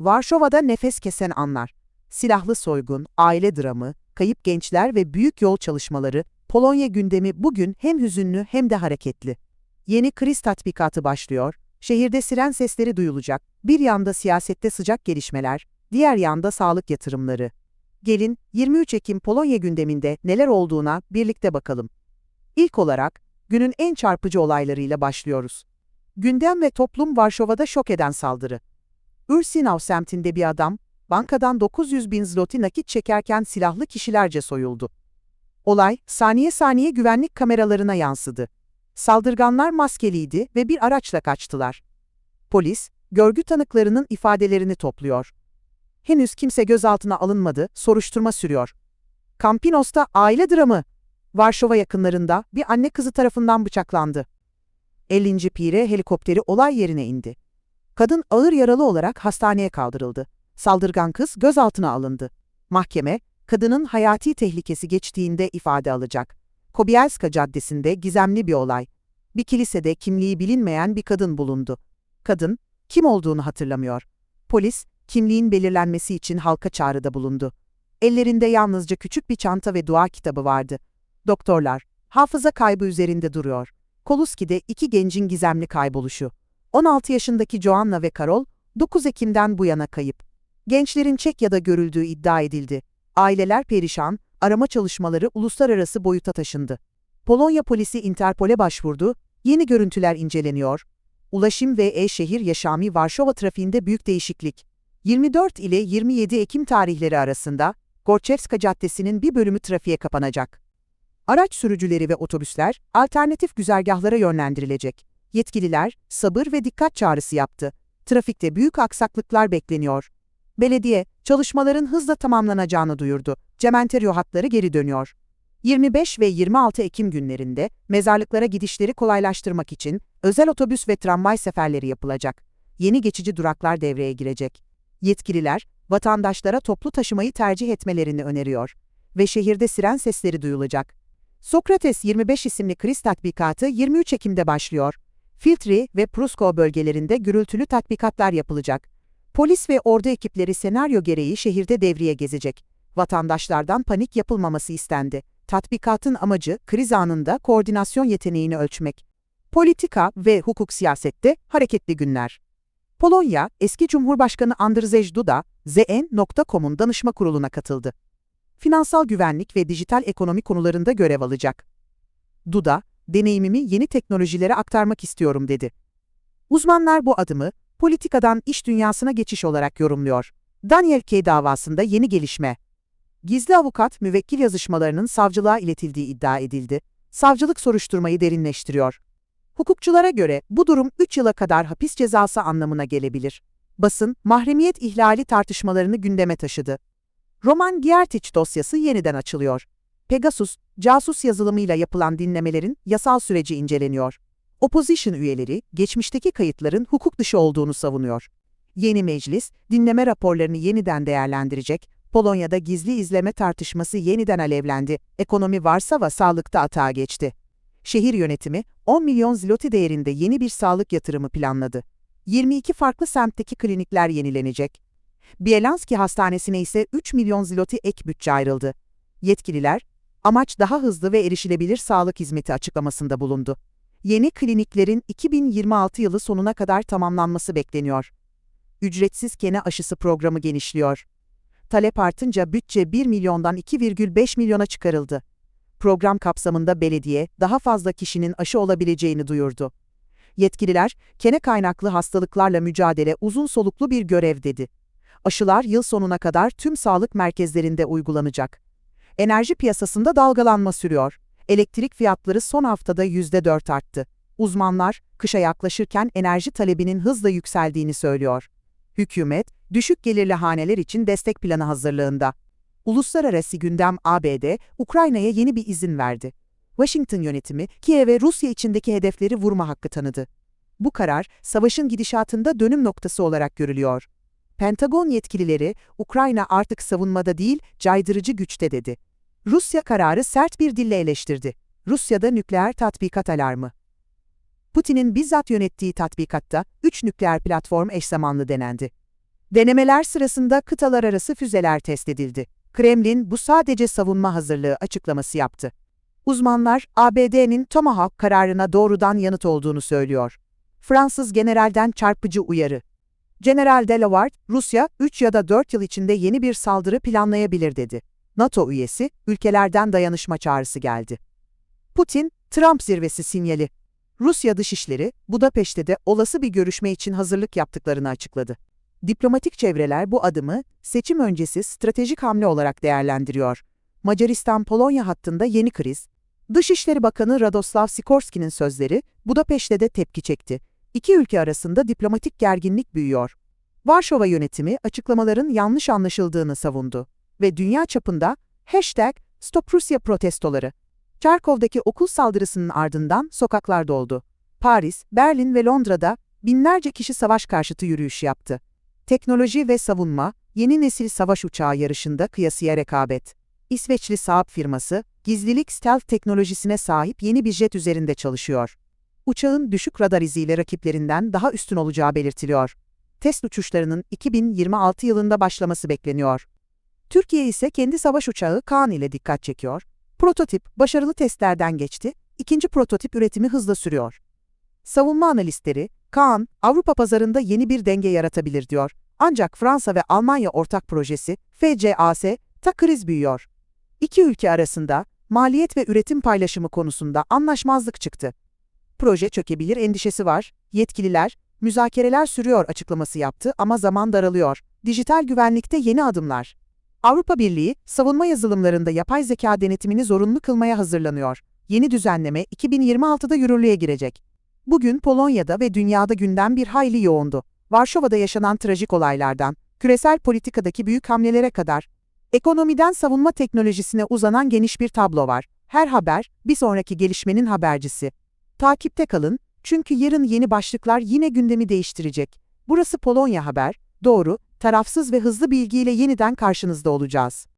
Varşova'da nefes kesen anlar. Silahlı soygun, aile dramı, kayıp gençler ve büyük yol çalışmaları, Polonya gündemi bugün hem hüzünlü hem de hareketli. Yeni kriz tatbikatı başlıyor, şehirde siren sesleri duyulacak, bir yanda siyasette sıcak gelişmeler, diğer yanda sağlık yatırımları. Gelin 23 Ekim Polonya gündeminde neler olduğuna birlikte bakalım. İlk olarak günün en çarpıcı olaylarıyla başlıyoruz. Gündem ve toplum Varşova'da şok eden saldırı. Ursinau semtinde bir adam, bankadan 900 bin zloty nakit çekerken silahlı kişilerce soyuldu. Olay, saniye saniye güvenlik kameralarına yansıdı. Saldırganlar maskeliydi ve bir araçla kaçtılar. Polis, görgü tanıklarının ifadelerini topluyor. Henüz kimse gözaltına alınmadı, soruşturma sürüyor. Kampinos'ta aile dramı. Varşova yakınlarında bir anne kızı tarafından bıçaklandı. 50. Pire helikopteri olay yerine indi. Kadın ağır yaralı olarak hastaneye kaldırıldı. Saldırgan kız gözaltına alındı. Mahkeme, kadının hayati tehlikesi geçtiğinde ifade alacak. Kobielska Caddesi'nde gizemli bir olay. Bir kilisede kimliği bilinmeyen bir kadın bulundu. Kadın, kim olduğunu hatırlamıyor. Polis, kimliğin belirlenmesi için halka çağrıda bulundu. Ellerinde yalnızca küçük bir çanta ve dua kitabı vardı. Doktorlar, hafıza kaybı üzerinde duruyor. Koluski'de iki gencin gizemli kayboluşu. 16 yaşındaki Joanna ve Karol, 9 Ekim'den bu yana kayıp. Gençlerin Çekya'da görüldüğü iddia edildi. Aileler perişan, arama çalışmaları uluslararası boyuta taşındı. Polonya polisi Interpol'e başvurdu, yeni görüntüler inceleniyor. Ulaşım ve e-şehir yaşamı Varşova trafiğinde büyük değişiklik. 24 ile 27 Ekim tarihleri arasında Gorçevska Caddesi'nin bir bölümü trafiğe kapanacak. Araç sürücüleri ve otobüsler alternatif güzergahlara yönlendirilecek. Yetkililer sabır ve dikkat çağrısı yaptı. Trafikte büyük aksaklıklar bekleniyor. Belediye, çalışmaların hızla tamamlanacağını duyurdu. Cementerio hatları geri dönüyor. 25 ve 26 Ekim günlerinde mezarlıklara gidişleri kolaylaştırmak için özel otobüs ve tramvay seferleri yapılacak. Yeni geçici duraklar devreye girecek. Yetkililer, vatandaşlara toplu taşımayı tercih etmelerini öneriyor. Ve şehirde siren sesleri duyulacak. Sokrates 25 isimli kriz tatbikatı 23 Ekim'de başlıyor. Filtri ve Prusko bölgelerinde gürültülü tatbikatlar yapılacak. Polis ve ordu ekipleri senaryo gereği şehirde devriye gezecek. Vatandaşlardan panik yapılmaması istendi. Tatbikatın amacı kriz anında koordinasyon yeteneğini ölçmek. Politika ve hukuk siyasette hareketli günler. Polonya, eski Cumhurbaşkanı Andrzej Duda, ZN.com'un danışma kuruluna katıldı. Finansal güvenlik ve dijital ekonomi konularında görev alacak. Duda, deneyimimi yeni teknolojilere aktarmak istiyorum dedi. Uzmanlar bu adımı, politikadan iş dünyasına geçiş olarak yorumluyor. Daniel K. davasında yeni gelişme. Gizli avukat müvekkil yazışmalarının savcılığa iletildiği iddia edildi. Savcılık soruşturmayı derinleştiriyor. Hukukçulara göre bu durum 3 yıla kadar hapis cezası anlamına gelebilir. Basın, mahremiyet ihlali tartışmalarını gündeme taşıdı. Roman Giertich dosyası yeniden açılıyor. Pegasus, casus yazılımıyla yapılan dinlemelerin yasal süreci inceleniyor. Opposition üyeleri, geçmişteki kayıtların hukuk dışı olduğunu savunuyor. Yeni meclis, dinleme raporlarını yeniden değerlendirecek, Polonya'da gizli izleme tartışması yeniden alevlendi, ekonomi Varsava sağlıkta atağa geçti. Şehir yönetimi, 10 milyon zloty değerinde yeni bir sağlık yatırımı planladı. 22 farklı semtteki klinikler yenilenecek. Bielanski Hastanesi'ne ise 3 milyon zloty ek bütçe ayrıldı. Yetkililer, amaç daha hızlı ve erişilebilir sağlık hizmeti açıklamasında bulundu. Yeni kliniklerin 2026 yılı sonuna kadar tamamlanması bekleniyor. Ücretsiz kene aşısı programı genişliyor. Talep artınca bütçe 1 milyondan 2,5 milyona çıkarıldı. Program kapsamında belediye daha fazla kişinin aşı olabileceğini duyurdu. Yetkililer, kene kaynaklı hastalıklarla mücadele uzun soluklu bir görev dedi. Aşılar yıl sonuna kadar tüm sağlık merkezlerinde uygulanacak. Enerji piyasasında dalgalanma sürüyor. Elektrik fiyatları son haftada %4 arttı. Uzmanlar, kışa yaklaşırken enerji talebinin hızla yükseldiğini söylüyor. Hükümet, düşük gelirli haneler için destek planı hazırlığında. Uluslararası gündem ABD, Ukrayna'ya yeni bir izin verdi. Washington yönetimi, Kiev'e Rusya içindeki hedefleri vurma hakkı tanıdı. Bu karar, savaşın gidişatında dönüm noktası olarak görülüyor. Pentagon yetkilileri, Ukrayna artık savunmada değil, caydırıcı güçte dedi. Rusya kararı sert bir dille eleştirdi. Rusya'da nükleer tatbikat alarmı. Putin'in bizzat yönettiği tatbikatta 3 nükleer platform eş zamanlı denendi. Denemeler sırasında kıtalar arası füzeler test edildi. Kremlin bu sadece savunma hazırlığı açıklaması yaptı. Uzmanlar ABD'nin Tomahawk kararına doğrudan yanıt olduğunu söylüyor. Fransız generalden çarpıcı uyarı. General Delaware, Rusya 3 ya da 4 yıl içinde yeni bir saldırı planlayabilir dedi. NATO üyesi, ülkelerden dayanışma çağrısı geldi. Putin, Trump zirvesi sinyali. Rusya Dışişleri, Budapeşte de olası bir görüşme için hazırlık yaptıklarını açıkladı. Diplomatik çevreler bu adımı seçim öncesi stratejik hamle olarak değerlendiriyor. Macaristan-Polonya hattında yeni kriz. Dışişleri Bakanı Radoslav Sikorski'nin sözleri Budapeşte de tepki çekti. İki ülke arasında diplomatik gerginlik büyüyor. Varşova yönetimi açıklamaların yanlış anlaşıldığını savundu ve dünya çapında hashtag Stop Rusya protestoları. Çarkov'daki okul saldırısının ardından sokaklar doldu. Paris, Berlin ve Londra'da binlerce kişi savaş karşıtı yürüyüş yaptı. Teknoloji ve savunma, yeni nesil savaş uçağı yarışında kıyasıya rekabet. İsveçli Saab firması, gizlilik stealth teknolojisine sahip yeni bir jet üzerinde çalışıyor. Uçağın düşük radar iziyle rakiplerinden daha üstün olacağı belirtiliyor. Test uçuşlarının 2026 yılında başlaması bekleniyor. Türkiye ise kendi savaş uçağı Kaan ile dikkat çekiyor. Prototip başarılı testlerden geçti, ikinci prototip üretimi hızla sürüyor. Savunma analistleri, Kaan, Avrupa pazarında yeni bir denge yaratabilir diyor. Ancak Fransa ve Almanya ortak projesi, FCAS, ta kriz büyüyor. İki ülke arasında maliyet ve üretim paylaşımı konusunda anlaşmazlık çıktı. Proje çökebilir endişesi var, yetkililer, müzakereler sürüyor açıklaması yaptı ama zaman daralıyor. Dijital güvenlikte yeni adımlar. Avrupa Birliği, savunma yazılımlarında yapay zeka denetimini zorunlu kılmaya hazırlanıyor. Yeni düzenleme 2026'da yürürlüğe girecek. Bugün Polonya'da ve dünyada gündem bir hayli yoğundu. Varşova'da yaşanan trajik olaylardan, küresel politikadaki büyük hamlelere kadar, ekonomiden savunma teknolojisine uzanan geniş bir tablo var. Her haber, bir sonraki gelişmenin habercisi. Takipte kalın, çünkü yarın yeni başlıklar yine gündemi değiştirecek. Burası Polonya Haber, doğru, tarafsız ve hızlı bilgiyle yeniden karşınızda olacağız.